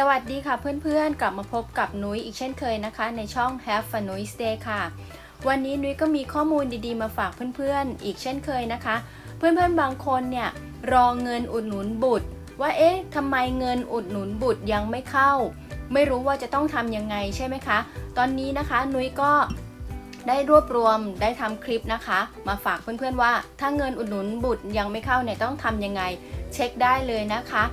สวัสดีค่ะเพื่อนๆ กลับมาพบกับนุ้ยอีกเช่นเคยนะคะ ในช่อง Have Fun Nuis Day ค่ะ วันนี้นุ้ยก็มีข้อมูลดีๆมาฝากเพื่อนๆ อีกเช่นเคยนะคะ เพื่อนๆบางคนเนี่ยรอเงินอุดหนุนบุตร ว่าเอ๊ะทำไมเงินอุดหนุนบุตรยังไม่เข้า ไม่รู้ว่าจะต้องทำยังไงใช่ไหมคะ ตอนนี้นะคะนุ้ยก็ได้รวบรวมได้ทำคลิปนะคะ มาฝากเพื่อนๆว่า ถ้าเงินอุดหนุนบุตรยังไม่เข้าเนี่ยต้องทำยังไง เช็คได้เลยนะคะ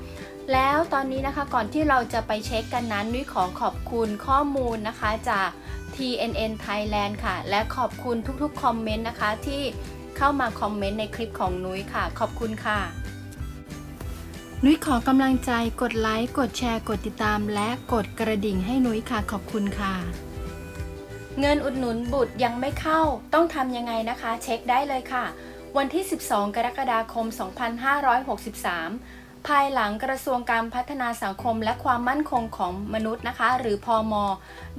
แล้วตอนนี้นะคะก่อนที่เราจะไปเช็คกันนั้นนุ้ยขอขอบคุณข้อมูลนะคะจาก TNN Thailand ค่ะ และขอบคุณทุกๆคอมเมนต์นะคะที่เข้ามาคอมเมนต์ในคลิปของนุ้ยค่ะ ขอบคุณค่ะ นุ้ยขอกำลังใจกดไลค์กดแชร์ กดติดตาม และกดกระดิ่งให้นุ้ยค่ะ ขอบคุณค่ะ เงินอุดหนุนบุตรยังไม่เข้า ต้องทำยังไงนะคะ เช็คได้เลยค่ะ วันที่ 12 กรกฎาคม 2563 ภายหลังกระทรวงการพัฒนาสังคมและความมั่นคงของมนุษย์นะคะ หรือพอม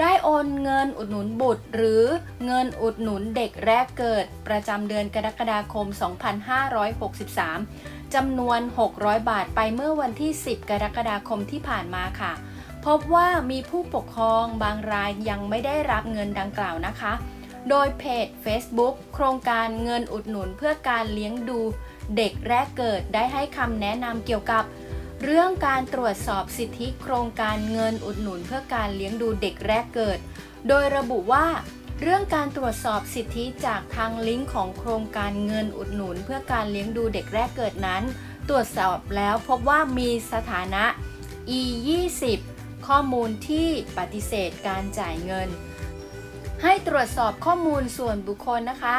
ได้โอนเงินอุดหนุนบุตร หรือเงินอุดหนุนเด็กแรกเกิด ประจำเดือนกรกฎาคม 2563จำนวน 600 บาทไปเมื่อวันที่ 10 กรกฎาคมที่ผ่านมาค่ะ พบว่ามีผู้ปกครองบางรายยังไม่ได้รับเงินดังกล่าวนะคะ โดยเพจ Facebook โครงการเงินอุดหนุนเพื่อการเลี้ยงดู เด็กแรกเกิดได้ให้คำแนะนำเกี่ยวกับเรื่องการตรวจสอบสิทธิโครงการเงินอุดหนุนเพื่อการเลี้ยงดูเด็กแรกเกิด โดยระบุว่า เรื่องการตรวจสอบสิทธิจากทางลิงก์ของโครงการเงินอุดหนุนเพื่อการเลี้ยงดูเด็กแรกเกิดนั้น ตรวจสอบแล้วพบว่ามีสถานะ E 20ข้อมูลที่ปฏิเสธการจ่ายเงิน ให้ตรวจสอบข้อมูลส่วนบุคคลนะคะ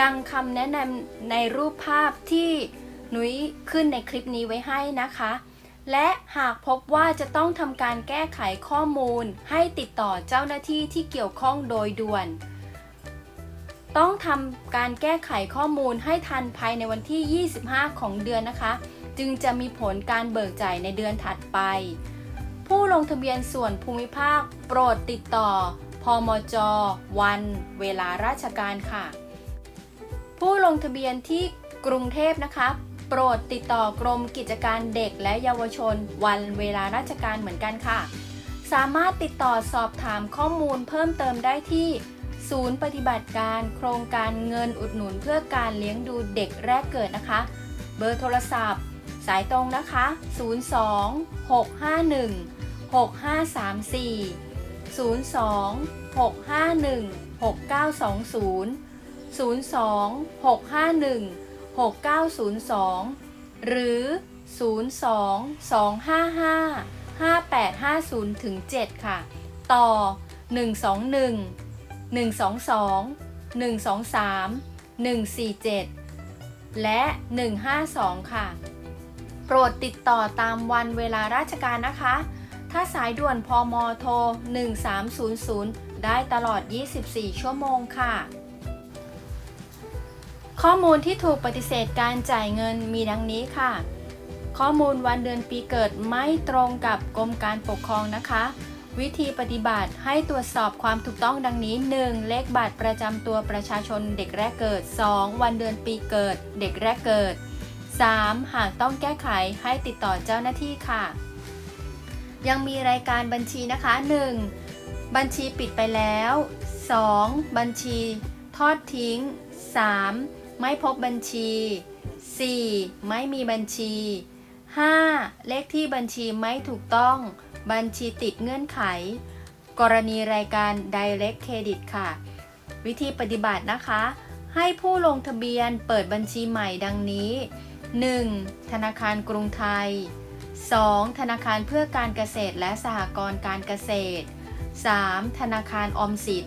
ดังคำแนะนำในรูปภาพที่หนุยขึ้นในคลิปนี้ไว้ให้นะคะ และหากพบว่าจะต้องทำการแก้ไขข้อมูล ให้ติดต่อเจ้าหน้าที่ที่เกี่ยวข้องโดยด่วน ต้องทำการแก้ไขข้อมูลให้ทันภายในวันที่ 25 ของเดือนนะคะ จึงจะมีผลการเบิกจ่ายในเดือนถัดไป ผู้ลงทะเบียนส่วนภูมิภาค โปรดติดต่อพมจ วัน เวลาราชการค่ะ ผู้ลงทะเบียนที่กรุงเทพนะคะ โปรดติดต่อกรมกิจการเด็กและเยาวชน วันเวลาราชการเหมือนกันค่ะ สามารถติดต่อสอบถามข้อมูลเพิ่มเติมได้ที่ศูนย์ปฏิบัติการโครงการเงินอุดหนุนเพื่อการเลี้ยงดูเด็กแรกเกิดนะคะ เบอร์โทรศัพท์ สายตรงนะคะ 02 651 6534 02 651 6920 02 651 6902 หรือ 02 255 5850ถึง7ค่ะ ต่อ 121 122 123 147 และ 152 ค่ะ โปรดติดต่อตามวันเวลาราชการนะคะ ถ้าสายด่วนพอมอโทร 1300 ได้ตลอด 24 ชั่วโมงค่ะ ข้อมูลที่ถูกปฏิเสธการจ่ายเงินมีดังนี้ค่ะ ข้อมูลวันเดือนปีเกิดไม่ตรงกับกรมการปกครองนะคะ วิธีปฏิบัติให้ตรวจสอบความถูกต้องดังนี้ 1. เลขบัตรประจำตัวประชาชนเด็กแรกเกิด 2. วันเดือนปีเกิด เด็กแรกเกิด 3. หากต้องแก้ไขให้ติดต่อเจ้าหน้าที่ค่ะ ยังมีรายการบัญชีนะคะ 1. บัญชีปิดไปแล้ว 2. บัญชีทอดทิ้ง 3. ไม่พบบัญชี 4. ไม่มีบัญชี 5. เลขที่บัญชีไม่ถูกต้อง บัญชีติดเงื่อนไข กรณีรายการ Direct Credit ค่ะ วิธีปฏิบัตินะคะ ให้ผู้ลงทะเบียนเปิดบัญชีใหม่ดังนี้ 1. ธนาคารกรุงไทย 2. ธนาคารเพื่อการเกษตรและสหกรณ์การเกษตร 3. ธนาคารออมสิน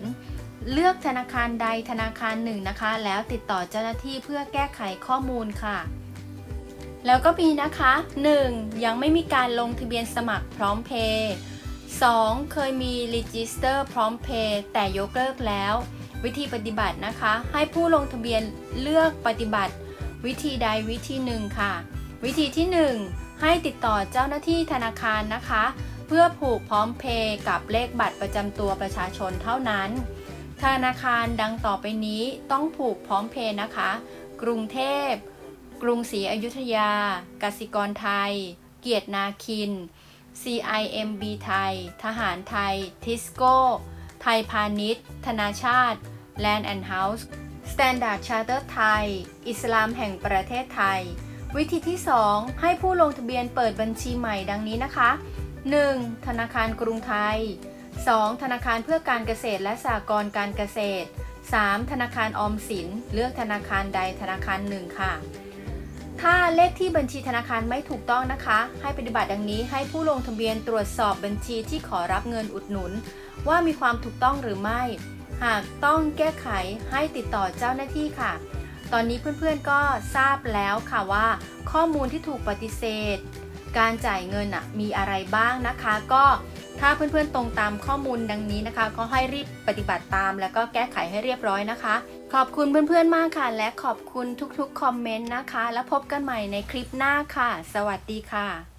เลือกธนาคารใดธนาคารหนึ่งนะคะ แล้วติดต่อเจ้าหน้าที่เพื่อแก้ไขข้อมูลค่ะ แล้วก็มีนะคะ 1. ยังไม่มีการลงทะเบียนสมัครพร้อมเพย์ 2. เคยมี Register พร้อมเพย์แต่ยกเลิกแล้ว วิธีปฏิบัตินะคะ ให้ผู้ลงทะเบียนเลือกปฏิบัติ วิธีใดวิธีหนึ่งค่ะ วิธีที่ 1 ให้ติดต่อเจ้าหน้าที่ธนาคารนะคะ เพื่อผูกพร้อมเพย์กับเลขบัตรประจำตัวประชาชนเท่านั้น ธนาคารดังต่อไปนี้ต้องผูกพร้อมเพย์นะคะ กรุงเทพ กรุงศรีอยุธยา กสิกรไทย เกียรตินาคิน CIMB ไทย ทหารไทย ทิสโก้ ไทยพาณิชย์ ธนาชาติ Land and House Standard Charter ไทย อิสลามแห่งประเทศไทย วิธีที่ 2 ให้ผู้ลงทะเบียนเปิดบัญชีใหม่ดังนี้นะคะ 1. ธนาคารกรุงไทย 2. ธนาคารเพื่อการเกษตรและสหกรณ์การเกษตร 3. ธนาคารออมสิน เลือกธนาคารใดธนาคารหนึ่งค่ะ ถ้าเลขที่บัญชีธนาคารไม่ถูกต้องนะคะ ให้ปฏิบัติดังนี้ให้ผู้ลงทะเบียนตรวจสอบบัญชีที่ขอรับเงินอุดหนุน ว่ามีความถูกต้องหรือไม่ หากต้องแก้ไขให้ติดต่อเจ้าหน้าที่ค่ะ ตอนนี้เพื่อนๆก็ทราบแล้วค่ะว่า ข้อมูลที่ถูกปฏิเสธ การจ่ายเงินมีอะไรบ้างนะคะ ก็ ถ้าเพื่อนๆตรงตามข้อมูลดังนี้นะคะ ก็ให้รีบปฏิบัติตาม แล้วก็แก้ไขให้เรียบร้อยนะคะ ขอบคุณเพื่อนๆมากค่ะ และขอบคุณทุกๆคอมเมนต์นะคะ แล้วพบกันใหม่ในคลิปหน้าค่ะ สวัสดีค่ะ